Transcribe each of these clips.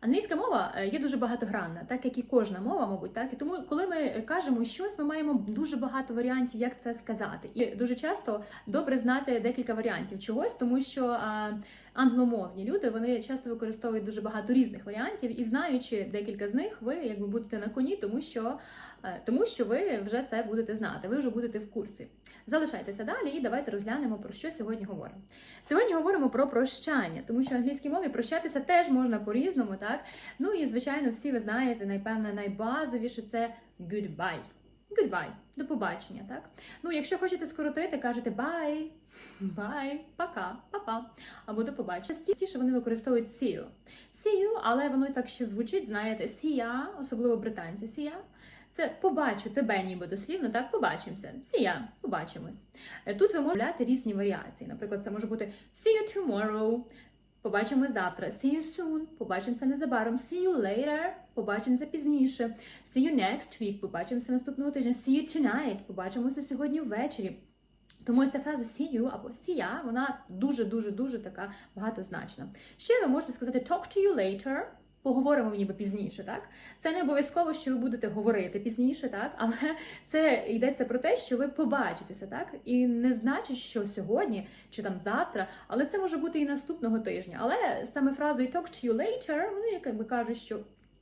Англійська мова е, є дуже багатогранна, так як і кожна мова, мабуть, так і тому, коли ми кажемо щось, ми маємо дуже багато варіантів, як це сказати. І дуже часто добре знати декілька варіантів чогось, тому що а, англомовні люди вони часто використовують дуже багато різних варіантів, і знаючи декілька з них, ви якби будете на коні, тому що, е, тому що ви вже це будете знати, ви вже будете в курсі. Залишайтеся далі і давайте розглянемо про що сьогодні говоримо. Сьогодні говоримо про прощання, тому що в англійській мові прощатися теж можна по-різному, так? Ну і звичайно, всі ви знаєте, напевно, найбазовіше це goodbye. Goodbye. До побачення, так? Ну, якщо хочете скоротити, кажете bye, bye, пока, папа. Або до побачення. Частіше вони використовують see you. See you, але воно так ще звучить, знаєте, see ya, особливо британці, see ya. Це побачу тебе, ніби дослівно, так побачимося. See ya, побачимось. Е, Тут ви можете різні варіації. Наприклад, це може бути see you tomorrow, побачимось завтра, see you soon, побачимося незабаром, see you later, побачимося пізніше, see you next week, побачимося наступного тижня, see you tonight, побачимося сьогодні ввечері. Тому ця фраза see you або see ya, вона дуже-дуже дуже така багатозначна. Ще ви можете сказати talk to you later, поговоримо ніби пізніше, так? Це не обов'язково, що ви будете говорити пізніше, так? Але це йдеться про те, що ви побачитеся, так? І не значить, що сьогодні чи там завтра, але це може бути і наступного тижня. Але саме фразою talk to you later, вони якби кажуть, що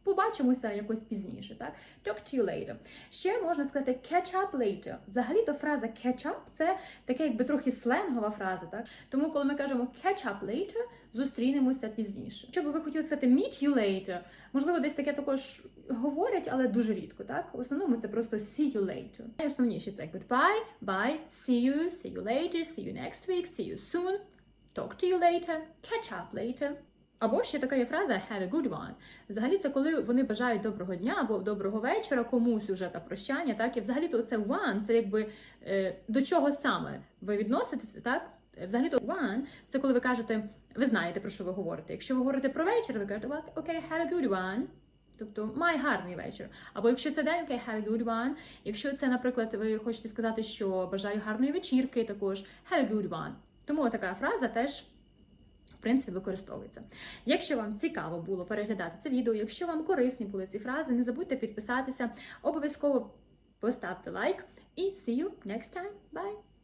побачимося якось пізніше, так? Talk to you later. Ще можна сказати catch up later. Взагалі-то фраза catch up – це таке якби трохи сленгова фраза, так? Тому, коли ми кажемо catch up later, зустрінемося пізніше. Що би ви хотіли сказати meet you later, можливо, десь таке також говорять, але дуже рідко, так? В основному це просто see you later. Найосновніше це goodbye, bye, see you, see you later, see you next week, see you soon, talk to you later, catch up later. Або ще така є фраза have a good one. Взагалі, це коли вони бажають доброго дня або доброго вечора комусь уже та прощання. Так і взагалі то це one, це якби е, до чого саме ви відноситеся, так? Взагалі то one – це коли ви кажете, ви знаєте про що ви говорите. Якщо ви говорите про вечір, ви кажете, well, okay, have a good one. Тобто май гарний вечір. Або якщо це день, okay, have a good one. Якщо це, наприклад, ви хочете сказати, що бажаю гарної вечірки, також have a good one. Тому така фраза теж. В принципі, використовується. Якщо вам цікаво було переглядати це відео, якщо вам корисні були ці фрази, не забудьте підписатися, обов'язково поставте лайк і see you next time. Bye!